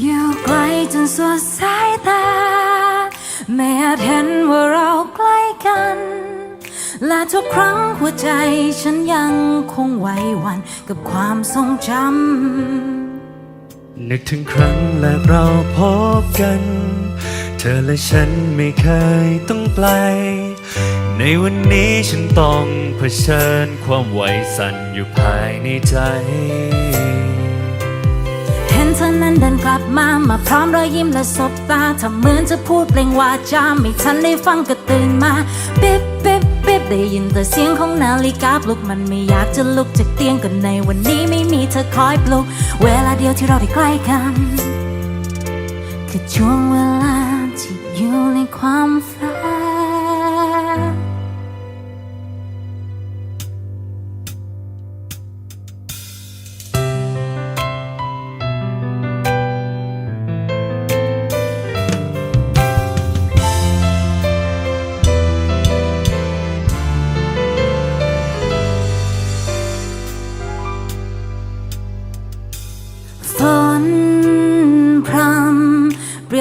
อยู่ไกลจนสุดสายตา ไม่อาจเห็นว่าเราใกล้กัน และทุกครั้งหัวใจฉันยังคงไหวหวันกับความทรงจำนึกถึงครั้งแรกเราพบกัน เธอและฉันไม่เคยต้องไกล ในวันนี้ฉันต้องเผชิญความไหวสั่นอยู่ภายในใจ เธอนั้นเดินกลับมา มาพร้อมรอยยิ้มและสบตาทำเหมือนจะพูดเปล่งวาจาไม่ทันได้ฟังก็ตื่นมาปิ๊บปิ๊บปิ๊บได้ยินแต่เสียงของนาฬิกาปลุกมันไม่อยากจะลุกจากเตียงก็ในวันนี้ไม่มีเธอคอยปลุก เวลาเดียวที่เราได้ใกล้กัน คือช่วงเวลาที่อยู่ในความฝัน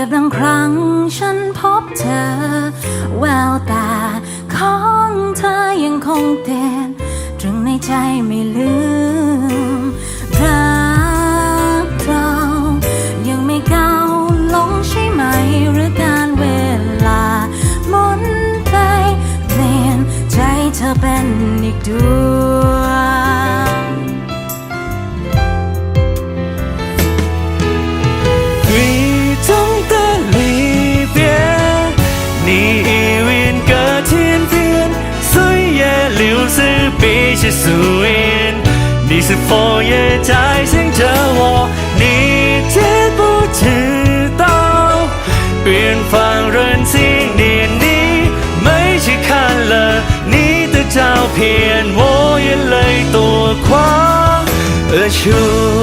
ยบดังครั้งฉันพบเธอ แววตาของเธอยังคงเด่นตรึงในใจไม่ลืมรักเรายังไม่ก้าวลงใช่ไหม หรือการเวลาหมุนไปเปลี่ยนใจเธอเป็นอีกดวง 笔写素颜，你是否也在想着我？你知不知道，远方人纪念你，没去看了你的照片，我眼泪夺眶而出。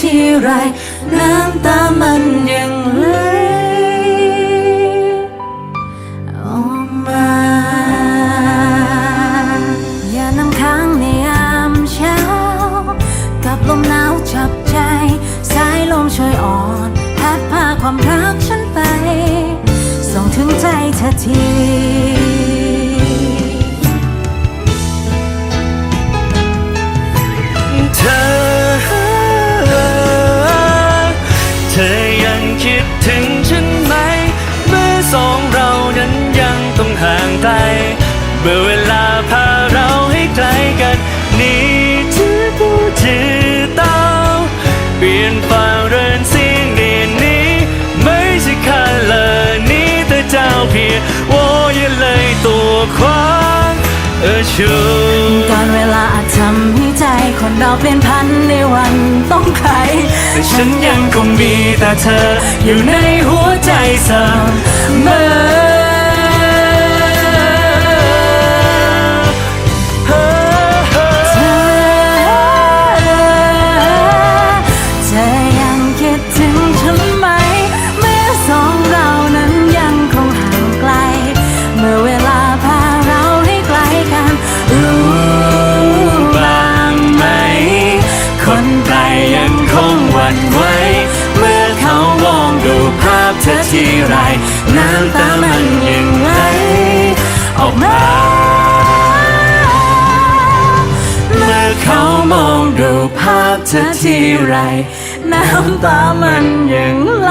ที่ไร น้ำตามันยัง ห่างไกลเมื่อเวลาพาเราให้ไกลกัน นี่ที่ผู้ที่เต้าเปลี่ยนฟ้าเรือนสิ่งดีนี้ ไม่ใช่คาเลนี้แต่เจ้าเพียงโอ้ยเลยตัวควางเออชูการเวลาอาจทำให้ใจคนเราเปลี่ยนพันในวันต้องใครแต่ฉันยังคงมีแต่เธออยู่ในหัวใจเส ทีไรน้ำตามันยังไหลออกมาเมื่อเขามองดูภาพเธอทีไร น้ำตามันยังไหล